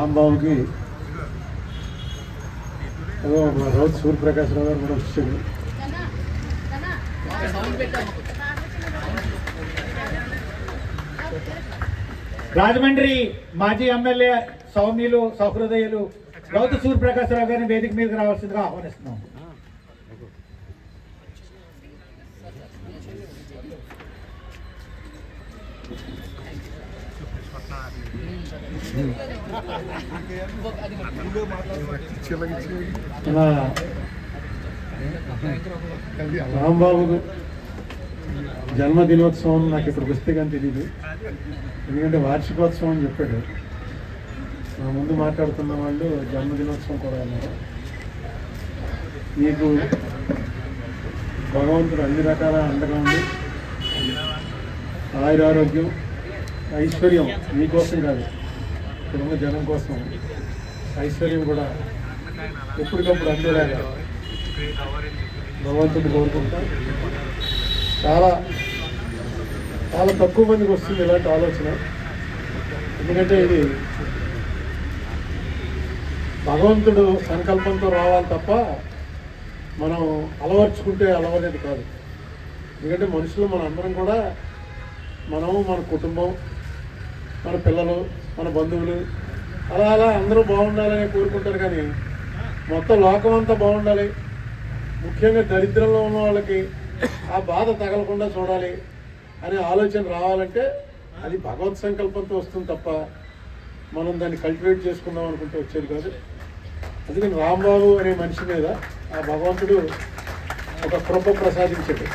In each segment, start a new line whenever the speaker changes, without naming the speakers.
రాంబాబుకి ఏదో మా రోజు సూర్యప్రకాశ్రావు గారు కూడా వచ్చాడు
రాజమండ్రి మాజీ ఎమ్మెల్యే సౌమ్యులు సహృదయులు గౌత సూర్యప్రకాశ్రావు గారిని వేదిక మీదకి రావాల్సిందిగా ఆహ్వానిస్తున్నాం.
మన రాంబాబు జన్మదినోత్సవం నాకు ఇక్కడికి వస్తే కానీ తెలియదు ఎందుకంటే వార్షికోత్సవం అని చెప్పాడు. నా ముందు మాట్లాడుతున్న వాళ్ళు జన్మదినోత్సవం కూడా అన్నారు. నీకు భగవంతుడు అన్ని రకాల అండగా ఉంది ఆయురారోగ్యం ఐశ్వర్యం నీకోసం కాదు. ఇక్కడున్న జనం కోసం ఐశ్వర్యం కూడా ఎప్పటికప్పుడు అందేలాగా భగవంతుడు కోరుకుంటా. చాలా చాలా తక్కువ మందికి వస్తుంది ఇలాంటి ఆలోచన. ఎందుకంటే ఇది భగవంతుడు సంకల్పంతో రావాలి తప్ప మనం అలవర్చుకుంటే అలవనేది కాదు. ఎందుకంటే మనుషులు మన అందరం కూడా మనము మన కుటుంబం మన పిల్లలు మన బంధువులు. అలా అలా అందరూ బాగుండాలని కోరుకుంటారు కానీ మొత్తం లోకం అంతా బాగుండాలి. ముఖ్యంగా దరిద్రంలో ఉన్న వాళ్ళకి ఆ బాధ తగలకుండా చూడాలి అనే ఆలోచన రావాలంటే అది భగవత్ సంకల్పంతో వస్తుంది తప్ప మనం దాన్ని కల్టివేట్ చేసుకుందాం అనుకుంటే వచ్చేది కాదు. అందుకని రాంబాబు అనే మనిషి మీద ఆ భగవంతుడు ఒక కృప ప్రసాదించాడు.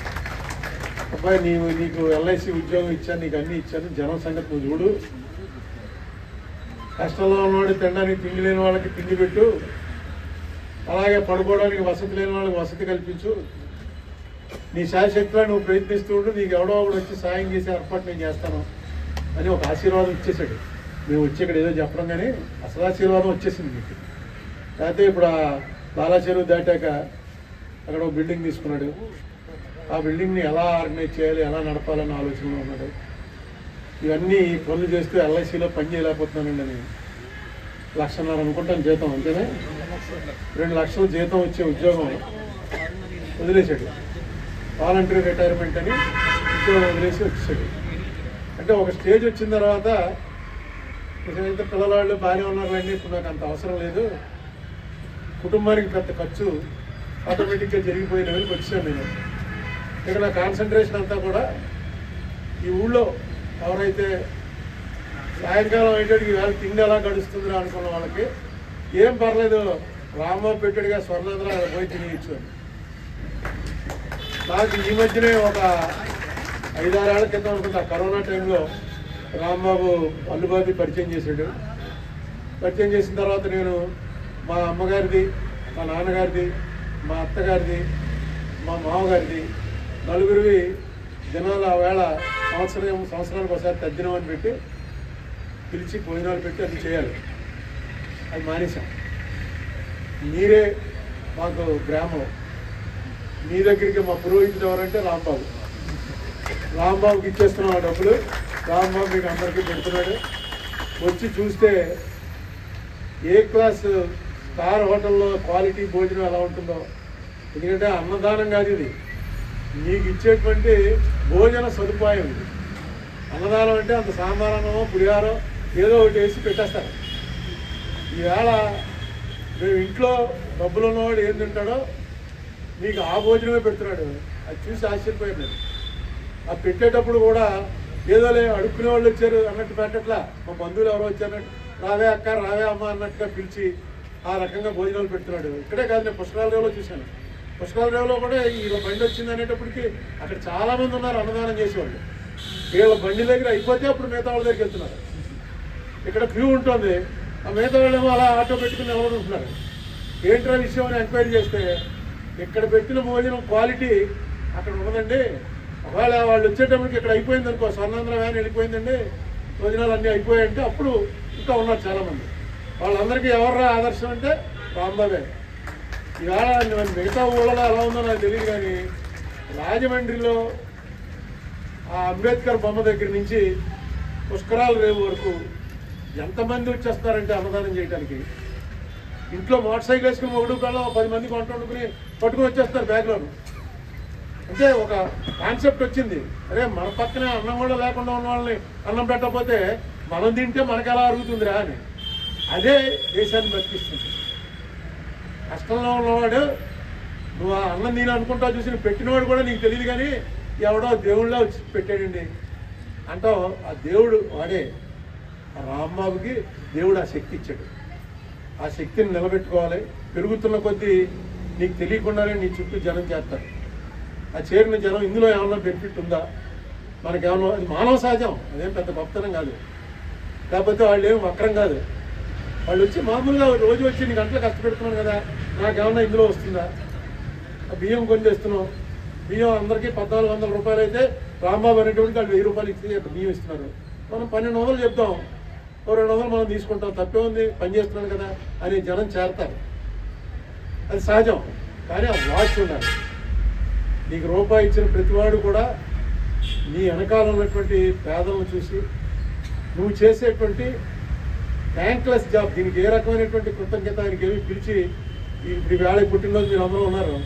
అబ్బాయి నీవు నీకు ఎల్ఐసి ఉద్యోగం ఇచ్చాను నీకు అన్నీ ఇచ్చాను జనం సంగతి నువ్వు చూడు. కష్టంలో ఉన్నవాడు తినడానికి తిండి లేని వాళ్ళకి తిండి పెట్టు. అలాగే పడుకోవడానికి వసతి లేని వాళ్ళకి వసతి కల్పించు. నీ శాశక్తిలో నువ్వు ప్రయత్నిస్తూ ఉండు నీకు ఎవడో ఒకడు వచ్చి సాయం చేసే ఏర్పాటు నేను చేస్తాను అని ఒక ఆశీర్వాదం ఇచ్చేసాడు మేము వచ్చి ఇక్కడ ఏదో చెప్పడం కానీ అసలు ఆశీర్వాదం వచ్చేసింది మీకు. లేకపోతే ఇప్పుడు ఆ బాలాచెరువు దాటాక అక్కడ ఒక బిల్డింగ్ తీసుకున్నాడు. ఆ బిల్డింగ్ని ఎలా ఆర్గనైజ్ చేయాలి ఎలా నడపాలని ఆలోచనలో ఉన్నాడు. ఇవన్నీ పనులు చేస్తూ ఎల్ఐసిలో పని చేయలేకపోతున్నానండి అని లక్షన్నర అనుకుంటాను జీతం అంతేనే? రెండు లక్షలు జీతం వచ్చే ఉద్యోగం వదిలేశాడు. వాలంటరీ రిటైర్మెంట్ అని ఉద్యోగం వదిలేసి వచ్చేసాడు అంటే ఒక స్టేజ్ వచ్చిన తర్వాత అయితే పిల్లవాళ్ళు బాగానే ఉన్నారండి ఇప్పుడు నాకు అంత అవసరం లేదు. కుటుంబానికి పెద్ద ఖర్చు ఆటోమేటిక్గా జరిగిపోయే లెవెల్కి వచ్చాను నేను. ఇక్కడ నా కాన్సన్ట్రేషన్ అంతా కూడా ఈ ఊళ్ళో ఎవరైతే సాయంకాలం అయ్యేటికి వేళ తిండి ఎలా గడుస్తుందిరా అనుకున్న వాళ్ళకి ఏం పర్లేదు రామబాబు పెట్టాడుగా స్వర్ణాంధ్ర పోయి తినేయచ్చు నాకు ఈ మధ్యనే ఒక ఐదారేళ్ళ క్రితం అనుకుంటా కరోనా టైంలో రాంబాబు అల్లుబాబి పరిచయం చేశాడు. పరిచయం చేసిన తర్వాత నేను మా అమ్మగారిది మా నాన్నగారిది మా అత్తగారిది మా మామగారిది నలుగురివి దినాల వేళ సంవత్సరం సంవత్సరానికి ఒకసారి తద్దినం అని పెట్టి పిలిచి భోజనాలు పెట్టి అది చేయాలి. అది మానేశాం. మీరే మాకు గ్రామం. మీ దగ్గరికి మా పురోహితులు ఎవరంటే రాంబాబు. రాంబాబుకి ఇచ్చేస్తున్నాం ఆ డబ్బులు. రాంబాబు మీకు అందరికీ పెడుతున్నాడు. వచ్చి చూస్తే ఏ క్లాస్ స్టార్ హోటల్లో క్వాలిటీ భోజనం ఎలా ఉంటుందో. ఎందుకంటే అన్నదానం కాదు ఇది. మీకు ఇచ్చేటువంటి భోజన సదుపాయం ఇది. అన్నదానం అంటే అంత సాంబారన్నమో పులిహారో ఏదో ఒకటి వేసి పెట్టేస్తారు. ఈవేళ మేము ఇంట్లో డబ్బులు ఉన్నవాడు ఏం తింటాడో మీకు ఆ భోజనమే పెడుతున్నాడు. అది చూసి ఆశ్చర్యపోయాను ఆ పెట్టేటప్పుడు కూడా ఏదో లే అడుక్కునే వాళ్ళు వచ్చారు అన్నట్టు పెట్టట్లా. మా బంధువులు ఎవరో వచ్చారన్నట్టు రావే అక్క రావే అమ్మ అన్నట్టుగా పిలిచి ఆ రకంగా భోజనాలు పెడుతున్నాడు. ఇక్కడే కాదు నేను పుస్తకాలలో చూశాను. పుష్కరాల రేవులో కూడా ఈ బండి వచ్చింది అనేటప్పటికి అక్కడ చాలా మంది ఉన్నారు అన్నదానం చేసేవాళ్ళు. వీళ్ళ బండి దగ్గర అయిపోతే అప్పుడు మిగతా వాళ్ళ దగ్గరికి వెళ్తున్నారు. ఇక్కడ క్యూ ఉంటుంది. ఆ మిగతా వాళ్ళేమో అలా ఆటో పెట్టుకుని నిలబడుకుంటున్నారు ఏంట్రా విషయం అని ఎంక్వైరీ చేస్తే ఇక్కడ పెట్టిన భోజనం క్వాలిటీ అక్కడ ఉండదండి. ఒకవేళ వాళ్ళు వచ్చేటప్పటికి ఇక్కడ అయిపోయింది అనుకో స్వర్ణాంధ్ర వ్యాన్ వెళ్ళిపోయిందండి భోజనాలు అన్నీ అయిపోయాయంటే అప్పుడు ఇంకా ఉన్నారు చాలామంది. వాళ్ళందరికీ ఎవర్రా ఆదర్శం అంటే రాంబాబే. ఇవాళ మిగతా ఊళ్ళలో ఎలా ఉందో నాకు తెలియదు కానీ రాజమండ్రిలో ఆ అంబేద్కర్ బొమ్మ దగ్గర నుంచి పుష్కరాల రేవు వరకు ఎంతమంది వచ్చేస్తారంటే అన్నదానం చేయడానికి ఇంట్లో మోటార్ సైకిల్ వేసుకుని ఒకడు పిల్లలు పది మంది కొంట వండుకుని పట్టుకుని వచ్చేస్తారు బ్యాగ్లోను. అంటే ఒక కాన్సెప్ట్ వచ్చింది. అరే మన పక్కనే అన్నం కూడా లేకుండా ఉన్న వాళ్ళని అన్నం పెట్టకపోతే మనం తింటే మనకు ఎలా అరుగుతుందిరా అని. అదే దేశాన్ని బతికిస్తుంది. కష్టంలో ఉన్నవాడు నువ్వు ఆ అన్నం నేను అనుకుంటా చూసి పెట్టినవాడు కూడా నీకు తెలియదు కానీ ఎవడో దేవుళ్ళ వచ్చి పెట్టాడండి. అంటావు ఆ దేవుడు వాడే ఆ రాంబాబుకి దేవుడు ఆ శక్తి ఇచ్చాడు. ఆ శక్తిని నిలబెట్టుకోవాలి. పెరుగుతున్న కొద్దీ నీకు తెలియకుండానే నీ చుట్టూ జనం చేస్తారు. ఆ చేరిన జనం ఇందులో ఏమన్నా బెనిఫిట్ ఉందా? మనకేమన్నా అది మానవ సహజం అదేం పెద్ద గొప్పతనం కాదు. కాకపోతే వాళ్ళు ఏం వక్రం కాదు. వాళ్ళు వచ్చి మామూలుగా రోజు వచ్చి నీ గంటలు కష్టపెడుతున్నాను కదా. నాకేమన్నా ఇందులో వస్తుందా? ఆ బియ్యం కొని తెస్తున్నాం బియ్యం అందరికీ పద్నాలుగు వందల రూపాయలు అయితే రాంబాబు అనేటువంటి వాళ్ళు వెయ్యి రూపాయలు ఇచ్చి బియ్యం ఇస్తున్నారు. మనం పన్నెండు వందలు చెప్తాం. ఓ రెండు వందలు మనం తీసుకుంటాం. తప్పే ఉంది పని చేస్తున్నాను కదా అని జనం చేరతారు. అది సహజం. కానీ ఆ వాచ్ ఉండాలి. నీకు రూపాయి ఇచ్చిన ప్రతివాడు కూడా నీ వెనకాల ఉన్నటువంటి పేదలను చూసి నువ్వు చేసేటువంటి థ్యాంక్లెస్ జాబ్ దీనికి ఏ రకమైనటువంటి కృతజ్ఞత ఆయనకి ఏమి పిలిచి ఈ- వేళ పుట్టినరోజు మీరు అందరూ ఉన్నారు.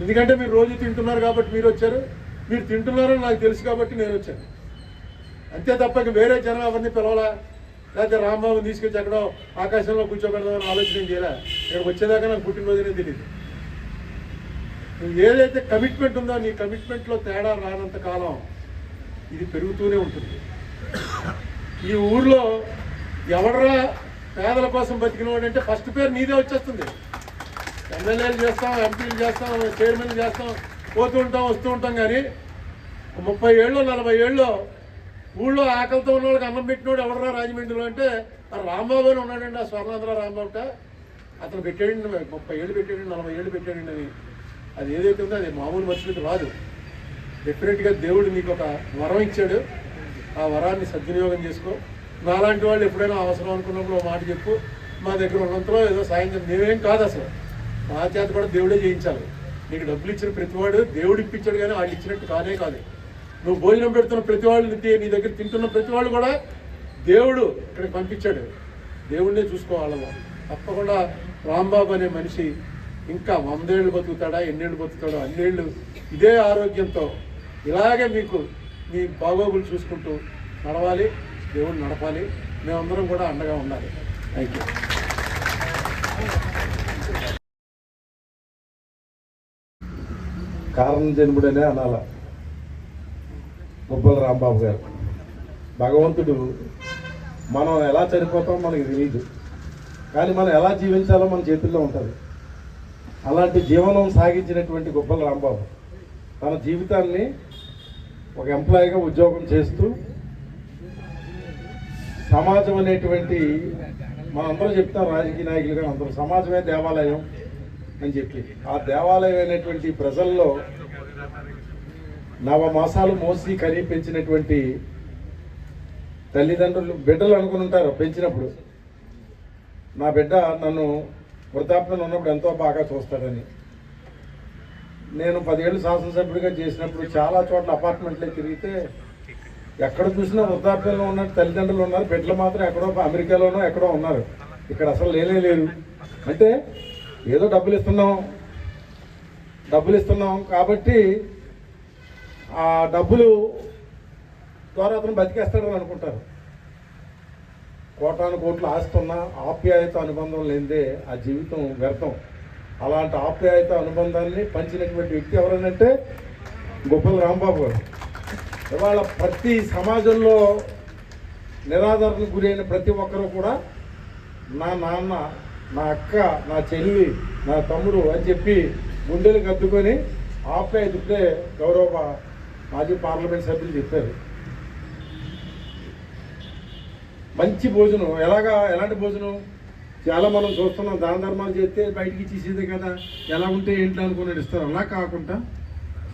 ఎందుకంటే మీరు రోజు తింటున్నారు కాబట్టి మీరు వచ్చారు. మీరు తింటున్నారని నాకు తెలుసు కాబట్టి నేను వచ్చాను. అంతే తప్ప వేరే జనం ఎవరిని పిలవాలా? లేకపోతే రాంబాబుని తీసుకొచ్చి ఎక్కడో ఆకాశంలో కూర్చోబెడదామని ఆలోచన చేయాలా? ఇక్కడికి వచ్చేదాకా నాకు పుట్టినరోజునే తెలియదు నువ్వు ఏదైతే కమిట్మెంట్ ఉందో నీ కమిట్మెంట్లో తేడా రానంత కాలం ఇది పెరుగుతూనే ఉంటుంది. ఈ ఊర్లో ఎవడరా పేదల కోసం బతికినవాడంటే ఫస్ట్ పేరు నీదే వచ్చేస్తుంది. ఎమ్మెల్యేలు చేస్తాం ఎంపీలు చేస్తాం చైర్మన్లు చేస్తాం పోతూ ఉంటాం వస్తూ ఉంటాం కానీ ముప్పై ఏళ్ళు నలభై ఏళ్ళు ఊళ్ళో ఆకలితో ఉన్న వాళ్ళకి అన్నం పెట్టినోడు ఎవడరా రాజమండ్రిలో అంటే రాంబాబు అని ఉన్నాడండి ఆ స్వర్ణాంధ్ర రాంబాబుట. అతను పెట్టాడండి ముప్పై ఏళ్ళు పెట్టాడండి నలభై ఏళ్ళు పెట్టాడండి అని. అది ఏదైతే ఉందో అది మామూలు మనుషులకి రాదు. డెఫినెట్గా దేవుడు నీకు ఒక వరం ఇచ్చాడు. ఆ వరాన్ని సద్వినియోగం చేసుకో. నాలాంటి వాళ్ళు ఎప్పుడైనా అవసరం అనుకున్నప్పుడు మాట చెప్పు. మా దగ్గర ఉన్నంతలో ఏదో సాయం నేనేం మేమేం కాదు అసలు. నా చేత కూడా దేవుడే చేయించాలి. నీకు డబ్బులు ఇచ్చిన ప్రతివాడు దేవుడు ఇప్పించాడు కానీ వాళ్ళు ఇచ్చినట్టు కానే కాదు. నువ్వు భోజనం పెడుతున్న ప్రతి వాళ్ళు నీ దగ్గర తింటున్న ప్రతి వాళ్ళు కూడా దేవుడు ఇక్కడికి పంపించాడు. దేవుడినే చూసుకోవాలమ్మా తప్పకుండా రాంబాబు అనే మనిషి ఇంకా వందేళ్ళు బతుకుతాడా ఎన్నేళ్ళు బతుకుతాడో అన్నేళ్ళు ఇదే ఆరోగ్యంతో ఇలాగే మీకు మీ బాగోగులు చూసుకుంటూ నడవాలి దేవుడు నడపాలి. మేమందరం కూడా అండగా ఉండాలి. థ్యాంక్ యూ
కారణం జన్ముడనే అనాల. ముప్పల రాంబాబు గారు. భగవంతుడు మనం ఎలా చనిపోతామో మనకి తెలియదు కానీ మనం ఎలా జీవించాలో మన చేతుల్లో ఉంటుంది. అలాంటి జీవనం సాగించినటువంటి గుబ్బల రాంబాబు. తన జీవితాన్ని ఒక ఎంప్లాయీగా ఉద్యోగం చేస్తూ సమాజం అనేటువంటి మనందరూ చెప్తాం రాజకీయ నాయకులుగా అందరూ. సమాజమే దేవాలయం. అని చెప్పి. ఆ దేవాలయం అయినటువంటి ప్రజల్లో నవమాసాలు మోసి కని పెంచినటువంటి తల్లిదండ్రులు బిడ్డలు అనుకుని ఉంటారు పెంచినప్పుడు. నా బిడ్డ నన్ను వృద్ధాప్యంలో ఉన్నప్పుడు ఎంతో బాగా చూస్తాడని. నేను పదిహేళ్ళు శాసనసభ్యుడిగా చేసినప్పుడు చాలా చోట్ల అపార్ట్మెంట్లో తిరిగితే ఎక్కడ చూసినా వృద్ధాప్యంలో ఉన్న తల్లిదండ్రులు ఉన్నారు. బిడ్డలు మాత్రం ఎక్కడో అమెరికాలోనో ఎక్కడో ఉన్నారు. ఇక్కడ అసలు లేనే లేదు అంటే ఏదో డబ్బులు ఇస్తున్నాం డబ్బులు ఇస్తున్నాం కాబట్టి ఆ డబ్బులు ద్వారా అతను బతికేస్తాడని అనుకుంటారు. కోటాను కోట్లు ఆస్తున్నా ఆప్యాయత అనుబంధం లేనిదే ఆ జీవితం వ్యర్థం. అలాంటి ఆప్యాయత అనుబంధాన్ని పంచినటువంటి వ్యక్తి ఎవరనంటే గొప్పల రాంబాబు గారు. ఇవాళ ప్రతి సమాజంలో నిరాదరణకు గురైన ప్రతి ఒక్కరూ కూడా నా నాన్న నా అక్క నా చెల్లి నా తమ్ముడు అని చెప్పి గుండెలు కద్దుకొని ఆప్యాయత ఇప్పుడే గౌరవ మాజీ పార్లమెంట్ సభ్యులు చెప్పారు. మంచి భోజనం. ఎలాగా? ఎలాంటి భోజనం? చాలా మనం చూస్తున్నాం. దాన ధర్మాలు చేస్తే బయటికి తీసేదే కదా. ఎలా ఉంటే ఏంటి అనుకుని ఇస్తారు. అలా కాకుండా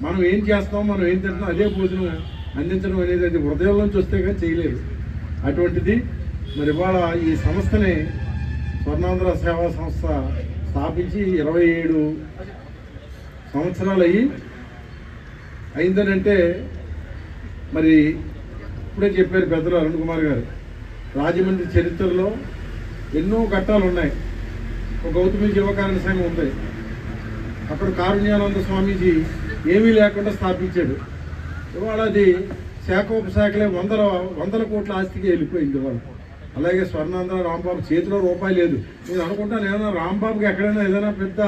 మనం ఏం చేస్తాం మనం ఏం తింటున్నాం అదే భోజనం అందించడం అనేది అది హృదయం నుంచి వస్తే కానీ చేయలేదు. అటువంటిది మరి ఇవాళ ఈ సంస్థని స్వర్ణాంధ్ర సేవా సంస్థ స్థాపించి ఇరవై ఏడు సంవత్సరాలు అయ్యి అయిందనంటే మరి ఇప్పుడే చెప్పారు పెద్దలు అరుణ్ కుమార్ గారు. రాజమండ్రి చరిత్రలో ఎన్నో ఘట్టాలు ఉన్నాయి. ఒక గౌతమి జీవకారణ సంఘం ఉంది. అక్కడ కారుణ్యానంద స్వామీజీ ఏమీ లేకుండా స్థాపించాడు. ఇవాళ అది శాఖోపశాఖలే వందల వందల కోట్ల ఆస్తికి వెళ్ళిపోయింది ఇవాళ. అలాగే స్వర్ణాంధ్ర రాంబాబు చేతిలో రూపాయి లేదు. నేను అనుకుంటాను ఏదైనా రాంబాబుకి ఎక్కడైనా ఏదైనా పెద్ద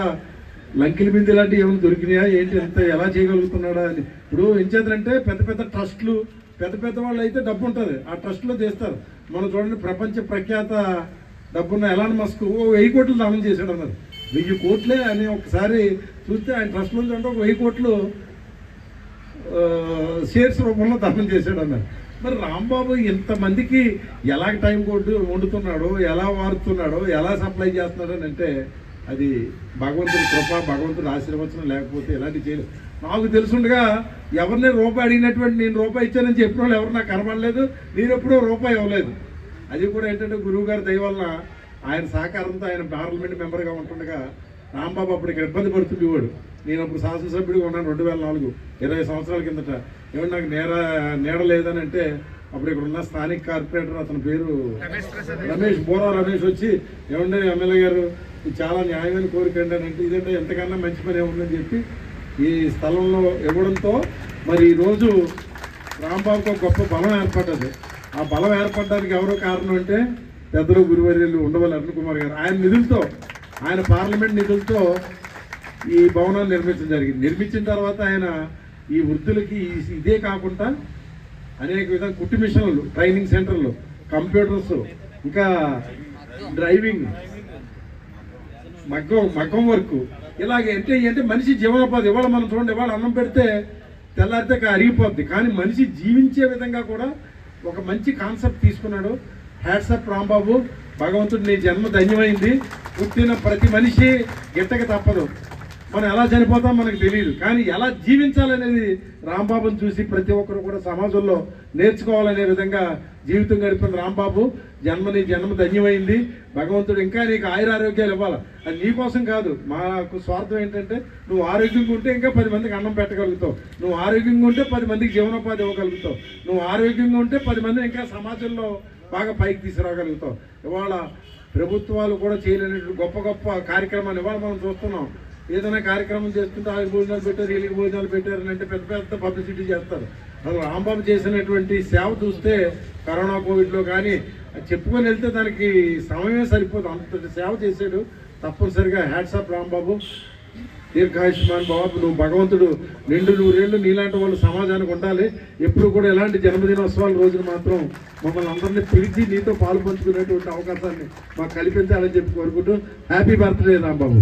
లంకిల బింది లాంటివి ఏమైనా దొరికినాయా? ఏంటి ఎంత ఎలా చేయగలుగుతున్నాడా అని. ఇప్పుడు ఏం చేద్దంటే పెద్ద పెద్ద ట్రస్ట్లు పెద్ద పెద్ద వాళ్ళు అయితే డబ్బు ఉంటుంది. ఆ ట్రస్ట్లో చేస్తారు. మనం చూడండి ప్రపంచ ప్రఖ్యాత డబ్బున్న ఎలాన్ మస్క్ ఓ వెయ్యి కోట్లు దానం చేశాడు అన్నారు. వెయ్యి కోట్లే అని ఒకసారి చూస్తే ఆయన ట్రస్ట్ నుంచి అంటే ఒక వెయ్యి కోట్లు షేర్స్ రూపంలో దానం చేశాడు అన్నారు. మరి రాంబాబు ఇంతమందికి ఎలా టైం కొట్టు వండుతున్నాడో ఎలా వారుతున్నాడో ఎలా సప్లై చేస్తున్నాడు అని అంటే అది భగవంతుడి కృప భగవంతుడి ఆశీర్వచనం లేకపోతే ఎలాంటి చేయలేదు నాకు తెలుసుండగా ఎవరిని రూపాయి అడిగినటువంటి నేను రూపాయి ఇచ్చానని చెప్పిన వాళ్ళు ఎవరు నాకు కనబడలేదు. నేను ఎప్పుడూ రూపాయి ఇవ్వలేదు. అది కూడా ఏంటంటే గురువు గారి దయ వల్ల ఆయన సహకారంతో ఆయన పార్లమెంట్ మెంబర్గా ఉంటుండగా రాంబాబు అప్పుడు ఇక్కడ ఇబ్బంది పడుతుండేవాడు. నేను అప్పుడు శాసనసభ్యుడిగా ఉన్నాను రెండు వేల నాలుగు ఇరవై సంవత్సరాల కిందట. ఏమన్నా నాకు నేర నీడ లేదని అంటే అప్పుడు ఇక్కడ ఉన్న స్థానిక కార్పొరేటర్ అతని పేరు రమేష్ బోరా రమేష్ వచ్చి ఏమంటే ఎమ్మెల్యే గారు చాలా న్యాయమైన కోరిక అండి అని అంటే ఇదంటే ఎంతకన్నా మంచి పని ఏముందని చెప్పి ఈ స్థలంలో ఇవ్వడంతో మరి ఈరోజు రాంబాబుకు ఒక గొప్ప బలం ఏర్పడ్డది. ఆ బలం ఏర్పడడానికి ఎవరో కారణం అంటే పెద్దలు గురువర్యులు ఉండవల్లి అరుణ్ కుమార్ గారు. ఆయన నిధులతో ఆయన పార్లమెంట్ నిధులతో ఈ భవనాన్ని నిర్మించడం జరిగింది. నిర్మించిన తర్వాత ఆయన ఈ వృద్ధులకి ఇదే కాకుండా అనేక విధంగా కుట్టి మిషన్లు ట్రైనింగ్ సెంటర్లు కంప్యూటర్స్ ఇంకా డ్రైవింగ్ మగ్గం మగ్గం వర్క్. ఇలాగే అంటే అంటే మనిషి జీవనోపాధి. ఇవాళ మనం చూడండి ఇవాళ అన్నం పెడితే తెల్లారితే అరిగిపోద్ది. కానీ మనిషి జీవించే విధంగా కూడా ఒక మంచి కాన్సెప్ట్ తీసుకున్నాడు. Hats off Rambabu. భగవంతుడు నీ జన్మ ధన్యమైంది. పుట్టిన ప్రతి మనిషి గిట్టక తప్పదు. మనం ఎలా చనిపోతాం మనకు తెలియదు కానీ ఎలా జీవించాలనేది రాంబాబుని చూసి ప్రతి ఒక్కరు కూడా సమాజంలో నేర్చుకోవాలనే విధంగా జీవితం గడిపిన రాంబాబు జన్మని జన్మ ధన్యమైంది. భగవంతుడు ఇంకా నీకు ఆయురారోగ్యాలు ఇవ్వాలి? అది నీకోసం కాదు. మాకు స్వార్థం ఏంటంటే నువ్వు ఆరోగ్యంగా ఉంటే ఇంకా పది మందికి అన్నం పెట్టగలుగుతావు. నువ్వు ఆరోగ్యంగా ఉంటే పది మందికి జీవనోపాధి ఇవ్వగలుగుతావు. నువ్వు ఆరోగ్యంగా ఉంటే పది మందిని ఇంకా సమాజంలో బాగా పైకి తీసుకురాగలుగుతావు. ఇవాళ ప్రభుత్వాలు కూడా చేయలేనటువంటి గొప్ప గొప్ప కార్యక్రమాలు ఇవాళ మనం చూస్తున్నాం. ఏదైనా కార్యక్రమం చేస్తుంటే ఆ భోజనాలు పెట్టారు వీళ్ళకి భోజనాలు పెట్టారు అని అంటే పెద్ద పెద్ద పబ్లిసిటీ చేస్తారు. అసలు రాంబాబు చేసినటువంటి సేవ చూస్తే కరోనా కోవిడ్లో కానీ అది చెప్పుకొని వెళ్తే దానికి సమయమే సరిపోదు. అంతటి సేవ చేశాడు. తప్పనిసరిగా హ్యాట్సాప్ రాంబాబు. దీర్ఘాయుష్మాన్ బాబు నువ్వు భగవంతుడు. నిండు నూరేళ్ళు నీలాంటి వాళ్ళు సమాజానికి ఉండాలి. ఎప్పుడు కూడా ఎలాంటి జన్మదినోత్సవాల రోజున మాత్రం మమ్మల్ని అందరినీ పిలిచి నీతో పాలు పంచుకునేటువంటి అవకాశాన్ని మాకు కల్పించాలని చెప్పి కోరుకుంటూ హ్యాపీ బర్త్డే రాంబాబు.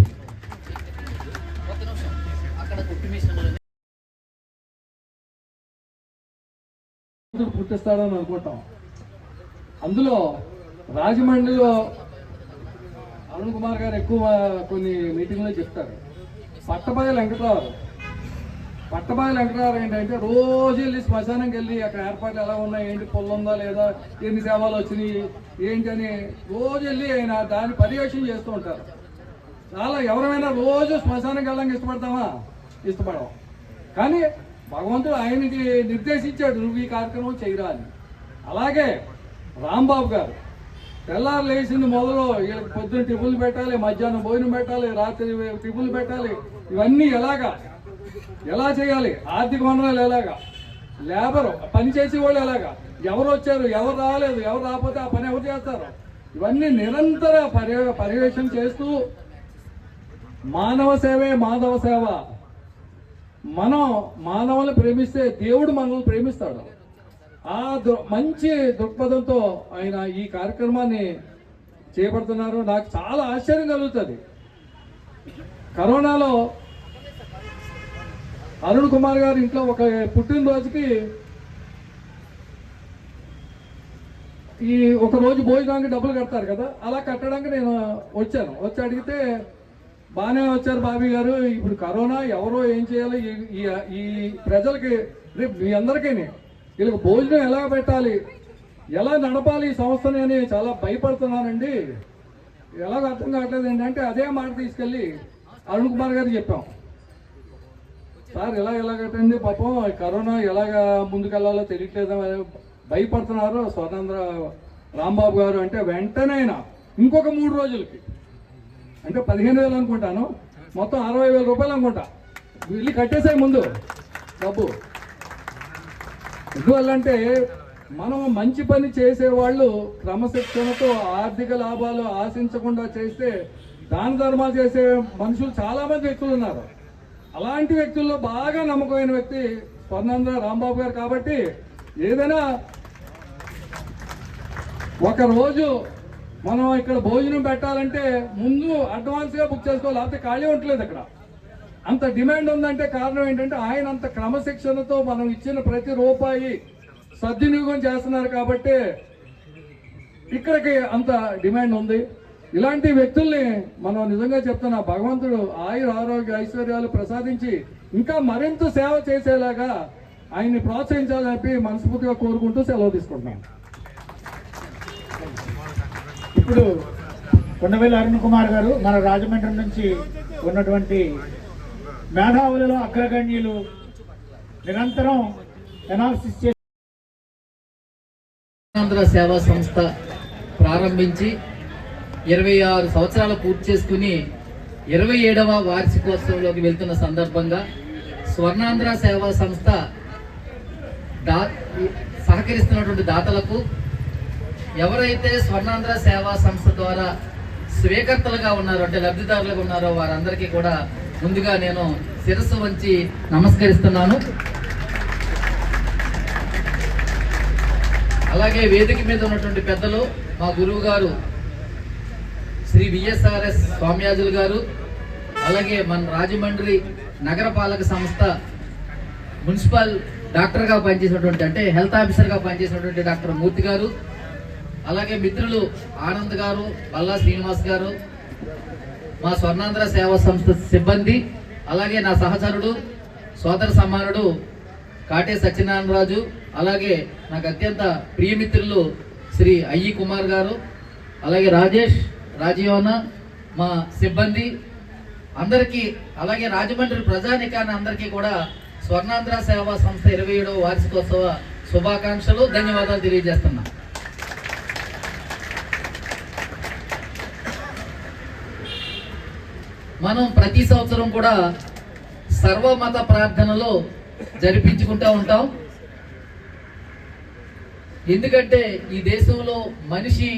పుట్టిస్తాడని అనుకుంటాం. అందులో రాజమండ్రిలో అరుణ్ కుమార్ గారు ఎక్కువ కొన్ని మీటింగ్లో చెప్తారు. పట్టబాయి వెంకటరావు. పట్టబాయి వెంకటరావు ఏంటంటే రోజు వెళ్ళి శ్మశానంకి వెళ్ళి అక్కడ ఏర్పాట్లు ఎలా ఉన్నాయి ఏంటి పొల్లు ఉందా లేదా ఎన్ని సేవలు వచ్చినాయి ఏంటని రోజు వెళ్ళి ఆయన దాన్ని పర్యవేక్షణ చేస్తూ ఉంటారు. చాలా ఎవరైనా రోజు శ్మశానానికి వెళ్ళడానికి ఇష్టపడతామా? ఇష్టపడవు. కానీ భగవంతుడు ఆయనకి నిర్దేశించాడు నువ్వు ఈ కార్యక్రమం చేయరా అని అలాగే రాంబాబు గారు తెల్లారు లేచింది మొదలు వీళ్ళకి పొద్దున్న టిఫిన్లు పెట్టాలి మధ్యాహ్నం భోజనం పెట్టాలి రాత్రి టిఫిన్లు పెట్టాలి ఇవన్నీ ఎలాగా? ఎలా చేయాలి? ఆర్థిక వనరులు ఎలాగా? లేబరు పని చేసే వాళ్ళు ఎలాగా? ఎవరు వచ్చారు ఎవరు రాలేదు ఎవరు రాకపోతే ఆ పని ఎవరు చేస్తారు? ఇవన్నీ నిరంతర పర్య పర్యవేక్షణ చేస్తూ మానవ సేవే మాధవ సేవ. మనం మానవులను ప్రేమిస్తే దేవుడు మనల్ని ప్రేమిస్తాడు. ఆ దృ మంచి దృక్పథంతో ఆయన ఈ కార్యక్రమాన్ని చేపడుతున్నారు. నాకు చాలా ఆశ్చర్యం కలుగుతుంది. కరోనాలో అరుణ్ కుమార్ గారి ఇంట్లో ఒక పుట్టినరోజుకి ఈ ఒక రోజు భోజనానికి డబ్బులు కడతారు కదా అలా కట్టడానికి నేను వచ్చాను. వచ్చి అడిగితే బాగానే వచ్చారు బాబీ గారు. ఇప్పుడు కరోనా ఎవరో ఏం చేయాలి ఈ- ఈ- ప్రజలకి రేపు మీ అందరికీ వీళ్ళకి భోజనం ఎలా పెట్టాలి ఎలా నడపాలి ఈ సంస్థని అని చాలా భయపడుతున్నానండి. ఎలాగ అర్థం కావట్లేదు ఏంటంటే అదే మాట తీసుకెళ్ళి అరుణ్ కుమార్ గారు చెప్పాం. సార్ ఎలా ఎలాగటండి పాపం కరోనా ఎలాగ ముందుకెళ్ళాలో తెలియట్లేదు అని భయపడుతున్నారు స్వతంత్ర రాంబాబు గారు అంటే వెంటనే ఇంకొక మూడు రోజులకి. అంటే పదిహేను వేలు అనుకుంటాను. మొత్తం అరవై వేల రూపాయలు అనుకుంటా. వెళ్ళి కట్టేసాయి ముందు డబ్బు. ఎందువల్లంటే మనం మంచి పని చేసేవాళ్ళు క్రమశిక్షణతో ఆర్థిక లాభాలు ఆశించకుండా చేస్తే దాన ధర్మాలు చేసే మనుషులు చాలా మంది వ్యక్తులు ఉన్నారు. అలాంటి వ్యక్తుల్లో బాగా నమ్మకమైన వ్యక్తి స్వర్ణాంధ్ర రాంబాబు గారు కాబట్టి ఏదైనా ఒక రోజు మనం ఇక్కడ భోజనం పెట్టాలంటే ముందు అడ్వాన్స్గా బుక్ చేసుకోవాలి లేకపోతే ఖాళీ ఉండలేదు అక్కడ. అంత డిమాండ్ ఉందంటే కారణం ఏంటంటే ఆయన అంత క్రమశిక్షణతో మనం ఇచ్చిన ప్రతి రూపాయి సద్వినియోగం చేస్తున్నారు కాబట్టి ఇక్కడికి అంత డిమాండ్ ఉంది. ఇలాంటి వ్యక్తుల్ని మనం నిజంగా చెప్తున్నా భగవంతుడు ఆయుర ఆరోగ్య ఐశ్వర్యాలు ప్రసాదించి ఇంకా మరింత సేవ చేసేలాగా ఆయన్ని ప్రోత్సహించాలని చెప్పి మనస్ఫూర్తిగా కోరుకుంటూ సెలవు తీసుకుంటున్నాను.
ఇప్పుడు కొండవేలు అరుణ్ కుమార్ గారు మన రాజమండ్రి నుంచి ఉన్నటువంటి మేధావులలో అగ్రగణ్యులు నిరంతరం ఎనాలిసిస్ చేసి
సేవా సంస్థ ప్రారంభించి ఇరవై ఆరు సంవత్సరాలు పూర్తి చేసుకుని ఇరవై ఏడవ వార్షికోత్సవంలోకి వెళ్తున్న సందర్భంగా స్వర్ణాంధ్ర సేవా సంస్థ దా సహకరిస్తున్నటువంటి దాతలకు ఎవరైతే స్వర్ణాంధ్ర సేవా సంస్థ ద్వారా స్వీకర్తలుగా ఉన్నారో అంటే లబ్ధిదారులుగా ఉన్నారో వారందరికీ కూడా ముందుగా నేను శిరస్సు వంచి నమస్కరిస్తున్నాను. అలాగే వేదిక మీద ఉన్నటువంటి పెద్దలు మా గురువు గారు శ్రీ విఎస్ఆర్ఎస్ స్వామ్యాజులు గారు అలాగే మన రాజమండ్రి నగరపాలక సంస్థ మున్సిపల్ డాక్టర్గా పనిచేసినటువంటి అంటే హెల్త్ ఆఫీసర్గా పనిచేసినటువంటి డాక్టర్ మూర్తి గారు అలాగే మిత్రులు ఆనంద్ గారు బల్లా శ్రీనివాస్ గారు మా స్వర్ణాంధ్ర సేవా సంస్థ సిబ్బంది అలాగే నా సహచరుడు సోదర సమానుడు కాటే సత్యనారాయణరాజు అలాగే నాకు అత్యంత ప్రియమిత్రులు శ్రీ అయ్యి కుమార్ గారు అలాగే రాజేష్ రాజీవన మా సిబ్బంది అందరికీ అలాగే రాజమండ్రి ప్రజానికాన్ని అందరికీ కూడా స్వర్ణాంధ్ర సేవా సంస్థ ఇరవై ఏడవ వార్షికోత్సవ శుభాకాంక్షలు ధన్యవాదాలు తెలియజేస్తున్నా. మనం ప్రతి సంవత్సరం కూడా సర్వమత ప్రార్థనలో జరిపించుకుంటూ ఉంటాం. ఎందుకంటే ఈ దేశంలో మనిషి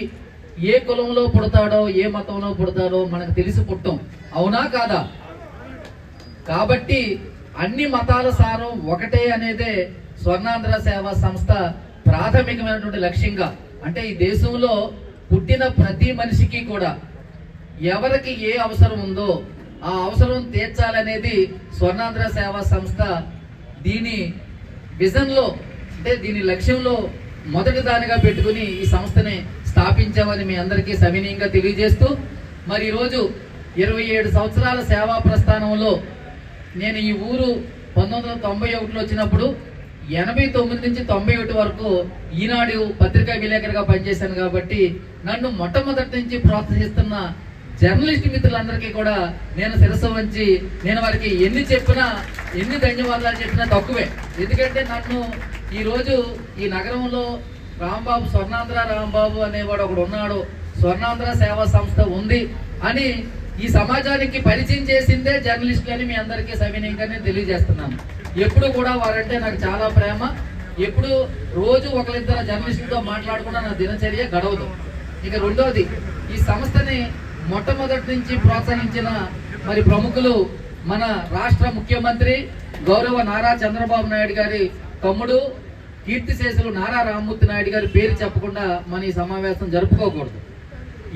ఏ కులంలో పుడతాడో ఏ మతంలో పుడతాడో మనకు తెలిసి పుట్టం. అవునా కాదా? కాబట్టి అన్ని మతాల సారం ఒకటే అనేదే స్వర్ణాంధ్ర సేవా సంస్థ ప్రాథమికమైనటువంటి లక్ష్యంగా. అంటే ఈ దేశంలో పుట్టిన ప్రతి మనిషికి కూడా ఎవరికి ఏ అవసరం ఉందో ఆ అవసరం తీర్చాలనేది స్వర్ణాంధ్ర సేవా సంస్థ దీని విజన్లో అంటే దీని లక్ష్యంలో మొదటి దానిగా పెట్టుకుని ఈ సంస్థని స్థాపించామని మీ అందరికీ సవినీయంగా తెలియజేస్తూ మరి ఈరోజు ఇరవై ఏడు సంవత్సరాల సేవా ప్రస్థానంలో నేను ఈ ఊరు పంతొమ్మిది వందల తొంభై ఒకటిలో వచ్చినప్పుడు ఎనభై తొమ్మిది నుంచి తొంభై ఒకటి వరకు ఈనాడు పత్రికా విలేకరుగా పనిచేశాను కాబట్టి నన్ను మొట్టమొదటి నుంచి ప్రోత్సహిస్తున్న జర్నలిస్ట్ మిత్రులందరికీ కూడా నేను శిరస్సు వంచి నేను వారికి ఎన్ని చెప్పినా ఎన్ని ధన్యవాదాలు చెప్పినా తక్కువే. ఎందుకంటే నన్ను ఈరోజు ఈ నగరంలో రాంబాబు స్వర్ణాంధ్ర రాంబాబు అనేవాడు ఒకడు ఉన్నాడు. స్వర్ణాంధ్ర సేవా సంస్థ ఉంది అని ఈ సమాజానికి పరిచయం చేసిందే జర్నలిస్ట్ అని మీ అందరికీ సవినీయంగా నేను తెలియజేస్తున్నాను. ఎప్పుడు కూడా వారంటే నాకు చాలా ప్రేమ. ఎప్పుడు రోజు ఒకరిద్దరు జర్నలిస్టులతో మాట్లాడకుండా నా దినచర్య గడవదు. ఇక రెండోది ఈ సంస్థని మొట్టమొదటి నుంచి ప్రోత్సహించిన మరి ప్రముఖులు మన రాష్ట్ర ముఖ్యమంత్రి గౌరవ నారా చంద్రబాబు నాయుడు గారి తమ్ముడు కీర్తిశేషులు నారా రామ్మూర్తి నాయుడు గారి పేరు చెప్పకుండా మన ఈ సమావేశం జరుపుకోకూడదు.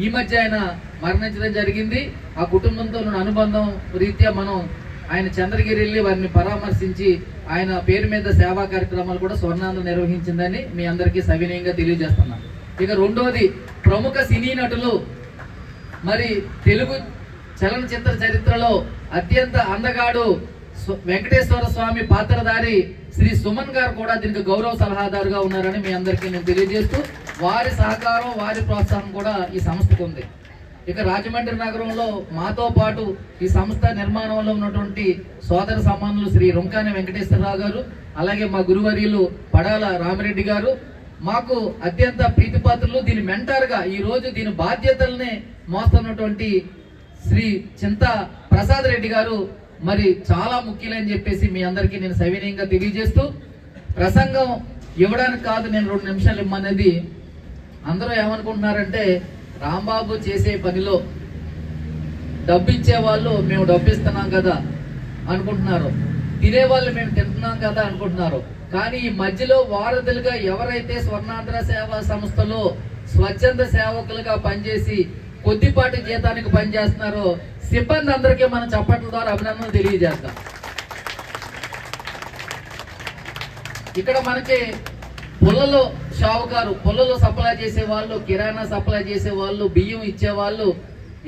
ఈ మధ్య ఆయన మరణించడం జరిగింది. ఆ కుటుంబంతో అనుబంధం రీత్యా మనం ఆయన చంద్రగిరి వెళ్ళి వారిని పరామర్శించి ఆయన పేరు మీద సేవా కార్యక్రమాలు కూడా స్వర్ణాంధ్ర నిర్వహించిందని మీ అందరికీ సవినయంగా తెలియజేస్తున్నాను. ఇక రెండోది ప్రముఖ సినీ నటులు మరి తెలుగు చలనచిత్ర చరిత్రలో అత్యంత అందగాడు వెంకటేశ్వర స్వామి పాత్రధారి శ్రీ సుమన్ గారు కూడా దీనికి గౌరవ సలహాదారుగా ఉన్నారని మీ అందరికీ నేను తెలియజేస్తూ వారి సహకారం వారి ప్రోత్సాహం కూడా ఈ సంస్థకు ఉంది. ఇక రాజమండ్రి నగరంలో మాతో పాటు ఈ సంస్థ నిర్మాణంలో ఉన్నటువంటి సోదర సమానులు శ్రీ రుంకాని వెంకటేశ్వరరావు గారు అలాగే మా గురువర్యులు పడాల రామిరెడ్డి గారు మాకు అత్యంత ప్రీతిపాత్రులు. దీని మెంటర్గా ఈరోజు దీని బాధ్యతల్ని మోస్తున్నటువంటి శ్రీ చింత ప్రసాద్ రెడ్డి గారు మరి చాలా ముఖ్యులని చెప్పేసి మీ అందరికీ నేను సవినయంగా తెలియజేస్తూ ప్రసంగం ఇవ్వడానికి కాదు నేను రెండు నిమిషాలు ఇమ్మనేది. అందరూ ఏమనుకుంటున్నారంటే రాంబాబు చేసే పనిలో డబ్బు ఇచ్చే వాళ్ళు మేము డబ్బు ఇస్తున్నాం కదా అనుకుంటున్నారు. తినే వాళ్ళు మేము తింటున్నాం కదా అనుకుంటున్నారు. కానీ ఈ మధ్యలో వారధులుగా ఎవరైతే స్వర్ణాంధ్ర సేవా సంస్థలో స్వచ్ఛంద సేవకులుగా పనిచేసి కొద్దిపాటి జీతానికి పనిచేస్తున్నారో సిబ్బంది అందరికీ మనం చప్పట్ల ద్వారా అభినందన తెలియజేస్తాం ఇక్కడ మనకి పుల్లలో షావుకారు పుల్లలో సప్లై చేసే వాళ్ళు కిరాణా సప్లై చేసే వాళ్ళు బియ్యం ఇచ్చే వాళ్ళు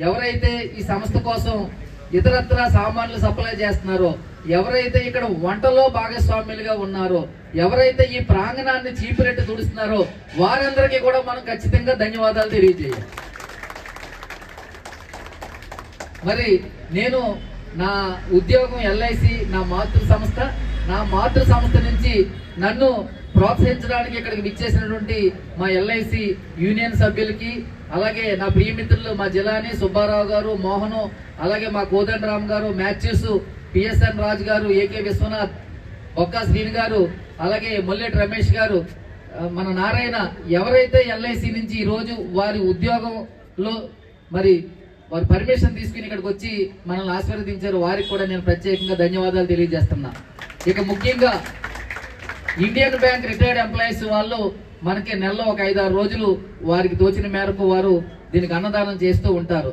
ఎవరైతే ఈ సంస్థ కోసం ఇతరత్ర సామాన్లు సప్లై చేస్తున్నారో ఎవరైతే ఇక్కడ వంటలో భాగస్వాములుగా ఉన్నారో ఎవరైతే ఈ ప్రాంగణాన్ని చీపిరెట్టి తుడుస్తున్నారో వారందరికీ కూడా మనం ఖచ్చితంగా ధన్యవాదాలు తెలియజేయాలి. మరి నేను నా ఉద్యోగం ఎల్ఐసి నా మాతృ సంస్థ నా మాతృ సంస్థ నుంచి నన్ను ప్రోత్సహించడానికి ఇక్కడికి విచ్చేసినటువంటి మా ఎల్ఐసి యూనియన్ సభ్యులకి అలాగే నా ప్రియమిత్రులు మా జిలాని సుబ్బారావు గారు మోహను అలాగే మా కోదండరామ్ గారు మ్యాథ్యూస్ పిఎస్ఎన్ రాజు గారు ఏకే విశ్వనాథ్ బొక్కా శ్రీని గారు అలాగే మొల్లెటి రమేష్ గారు మన నారాయణ ఎవరైతే ఎల్ఐసి నుంచి ఈ రోజు వారి ఉద్యోగంలో మరి వారు పర్మిషన్ తీసుకుని ఇక్కడికి వచ్చి మనల్ని ఆశీర్వదించారు వారికి కూడా నేను ప్రత్యేకంగా ధన్యవాదాలు తెలియజేస్తున్నా. ఇక ముఖ్యంగా ఇండియన్ బ్యాంక్ రిటైర్డ్ ఎంప్లాయీస్ వాళ్ళు మనకి నెలలో ఒక ఐదారు రోజులు వారికి తోచిన మేరకు వారు దీనికి అన్నదానం చేస్తూ ఉంటారు.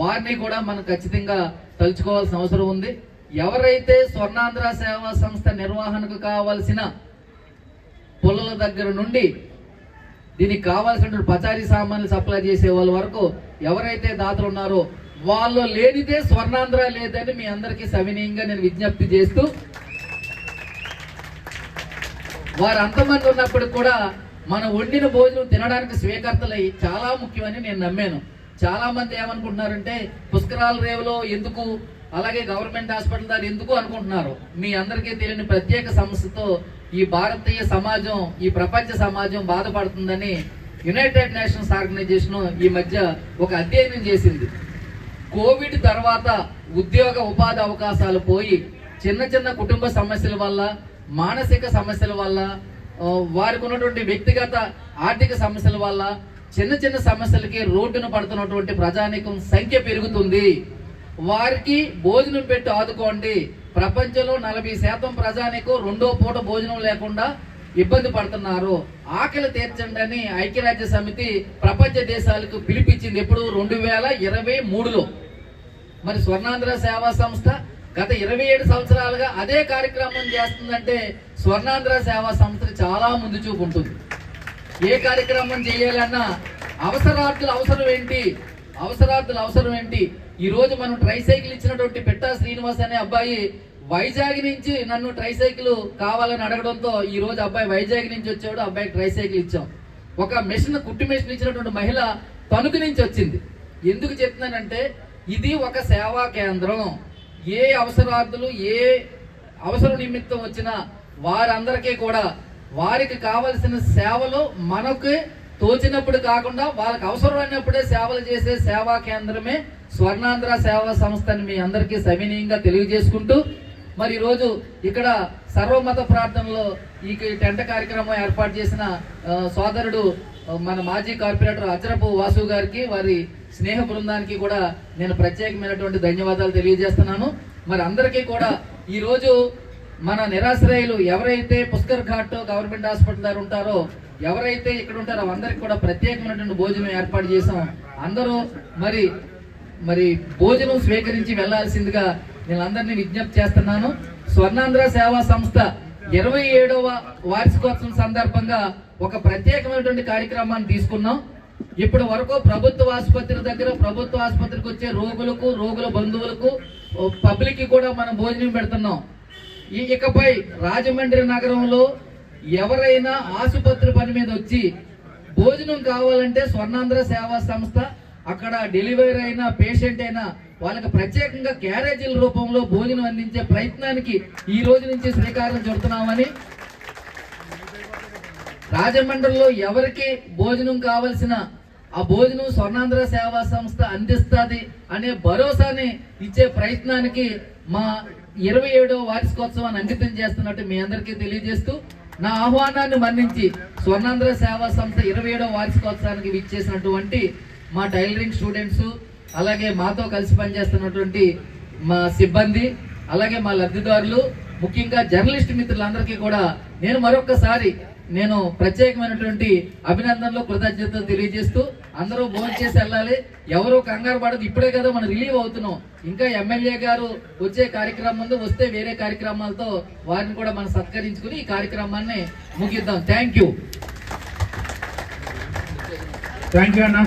వారిని కూడా మనం ఖచ్చితంగా తలుచుకోవాల్సిన అవసరం ఉంది. ఎవరైతే స్వర్ణాంధ్ర సేవా సంస్థ నిర్వహణకు కావలసిన పుల్లల దగ్గర నుండి దీనికి కావాల్సిన పచారీ సామాన్లు సప్లై చేసే వాళ్ళ వరకు ఎవరైతే దాతలు ఉన్నారో వాళ్ళు లేనిదే స్వర్ణాంధ్ర లేదని మీ అందరికీ సవినీయంగా నేను విజ్ఞప్తి చేస్తూ వారు అంతమంది ఉన్నప్పుడు కూడా మనం వండిన భోజనం తినడానికి స్వీకర్తలై చాలా ముఖ్యమని నేను నమ్మాను. చాలా మంది ఏమనుకుంటున్నారంటే పుష్కరాల రేవులో ఎందుకు అలాగే గవర్నమెంట్ హాస్పిటల్ దాని ఎందుకు అనుకుంటున్నారు? మీ అందరికీ తెలియని ప్రత్యేక సమస్యతో ఈ భారతీయ సమాజం ఈ ప్రపంచ సమాజం బాధపడుతుందని యునైటెడ్ నేషన్స్ ఆర్గనైజేషన్ ఈ మధ్య ఒక అధ్యయనం చేసింది. కోవిడ్ తర్వాత ఉద్యోగ ఉపాధి అవకాశాలు పోయి చిన్న చిన్న కుటుంబ సమస్యల వల్ల మానసిక సమస్యల వల్ల వారికి ఉన్నటువంటి వ్యక్తిగత ఆర్థిక సమస్యల వల్ల చిన్న చిన్న సమస్యలకి రోడ్డున పడుతున్నటువంటి ప్రజానికం సంఖ్య పెరుగుతుంది. వారికి భోజనం పెట్టి ఆదుకోండి. ప్రపంచంలో నలభై శాతం ప్రజానికు రెండో పూట భోజనం లేకుండా ఇబ్బంది పడుతున్నారు. ఆకలి తీర్చండి అని ఐక్యరాజ్య సమితి ప్రపంచ దేశాలకు పిలిపించింది ఎప్పుడు? రెండు వేల ఇరవై మూడులో. మరి స్వర్ణాంధ్ర సేవా సంస్థ గత ఇరవై ఏడు సంవత్సరాలుగా అదే కార్యక్రమం చేస్తుందంటే స్వర్ణాంధ్ర సేవా సంస్థ చాలా ముందు చూపు ఉంటుంది. ఏ కార్యక్రమం చేయాలన్నా అవసరార్థుల అవసరం ఏంటి? అవసరార్థుల అవసరం ఏంటి? ఈ రోజు మనం ట్రైసైకిల్ ఇచ్చినటువంటి పెట్టా శ్రీనివాస్ అనే అబ్బాయి వైజాగ్ నుంచి నన్ను ట్రైసైకిల్ కావాలని అడగడంతో ఈ రోజు అబ్బాయి వైజాగ్ నుంచి వచ్చాడు అబ్బాయికి ట్రైసైకిల్ ఇచ్చాం. ఒక మెషిన్ కుట్టి మెషిన్ ఇచ్చినటువంటి మహిళ తణుకు నుంచి వచ్చింది. ఎందుకు చెప్తున్నానంటే ఇది ఒక సేవా కేంద్రం. ఏ అవసరార్థులు ఏ అవసరం నిమిత్తం వచ్చిన వారందరికీ కూడా వారికి కావలసిన సేవలు మనకు తోచినప్పుడు కాకుండా వాళ్ళకి అవసరమైనప్పుడే సేవలు చేసే సేవా కేంద్రమే స్వర్ణాంధ్ర సేవా సంస్థని మీ అందరికీ సవినీయంగా తెలియజేసుకుంటూ మరి ఈరోజు ఇక్కడ సర్వమత ప్రార్థనలో ఈ టెంట కార్యక్రమం ఏర్పాటు చేసిన సోదరుడు మన మాజీ కార్పొరేటర్ అజ్రపు వాసు గారికి వారి స్నేహ బృందానికి కూడా నేను ప్రత్యేకమైనటువంటి ధన్యవాదాలు తెలియజేస్తున్నాను. మరి అందరికీ కూడా ఈరోజు మన నిరాశ్రయులు ఎవరైతే పుష్కర్ ఘాట్ గవర్నమెంట్ హాస్పిటల్ దగ్గర ఉంటారో ఎవరైతే ఇక్కడ ఉంటారో అందరికి కూడా ప్రత్యేకమైనటువంటి భోజనం ఏర్పాటు చేసాం అందరూ మరి మరి భోజనం స్వీకరించి వెళ్ళాల్సిందిగా నేను అందరినీ విజ్ఞప్తి చేస్తున్నాను. స్వర్ణాంధ్ర సేవా సంస్థ ఇరవై ఏడవ వార్షికోత్సవం సందర్భంగా ఒక ప్రత్యేకమైనటువంటి కార్యక్రమాన్ని తీసుకున్నాం. ఇప్పటి వరకు ప్రభుత్వ ఆసుపత్రి దగ్గర ప్రభుత్వ ఆసుపత్రికి వచ్చే రోగులకు రోగుల బంధువులకు పబ్లిక్కి కూడా మనం భోజనం పెడుతున్నాం. ఈ ఇకపై రాజమండ్రి నగరంలో ఎవరైనా ఆసుపత్రి పని మీద వచ్చి భోజనం కావాలంటే స్వర్ణాంధ్ర సేవా సంస్థ అక్కడ డెలివరీ అయినా పేషెంట్ అయినా వాళ్ళకి ప్రత్యేకంగా క్యారేజీల రూపంలో భోజనం అందించే ప్రయత్నానికి ఈ రోజు నుంచి శ్రీకారం చుడుతున్నామని రాజమండ్రిలో ఎవరికి భోజనం కావలసిన ఆ భోజనం స్వర్ణాంధ్ర సేవా సంస్థ అందిస్తుంది అనే భరోసాని ఇచ్చే ప్రయత్నానికి మా ఇరవై ఏడవ వార్షికోత్సవాన్ని అంకితం చేస్తున్నట్టు మీ అందరికీ తెలియజేస్తూ నా ఆహ్వానాన్ని మన్నించి స్వర్ణాంధ్ర సేవా సంస్థ ఇరవై ఏడవ వార్షికోత్సవానికి విచ్చేసినటువంటి మా టైలరింగ్ స్టూడెంట్స్ అలాగే మాతో కలిసి పనిచేస్తున్నటువంటి మా సిబ్బంది అలాగే మా లబ్ధిదారులు ముఖ్యంగా జర్నలిస్ట్ మిత్రులందరికీ కూడా నేను మరొకసారి నేను ప్రత్యేకమైనటువంటి అభినందనలు కృతజ్ఞతలు తెలియజేస్తూ అందరూ భోజనం చేసి వెళ్ళాలి. ఎవరు కంగారు పడదు. ఇప్పుడే కదా మనం రిలీవ్ అవుతున్నాం. ఇంకా ఎమ్మెల్యే గారు వచ్చే కార్యక్రమం ముందు వస్తే వేరే కార్యక్రమాలతో వారిని కూడా మనం సత్కరించుకుని ఈ కార్యక్రమాన్ని ముగిద్దాం. థ్యాంక్ యూ
థ్యాంక్ యూ అన్న.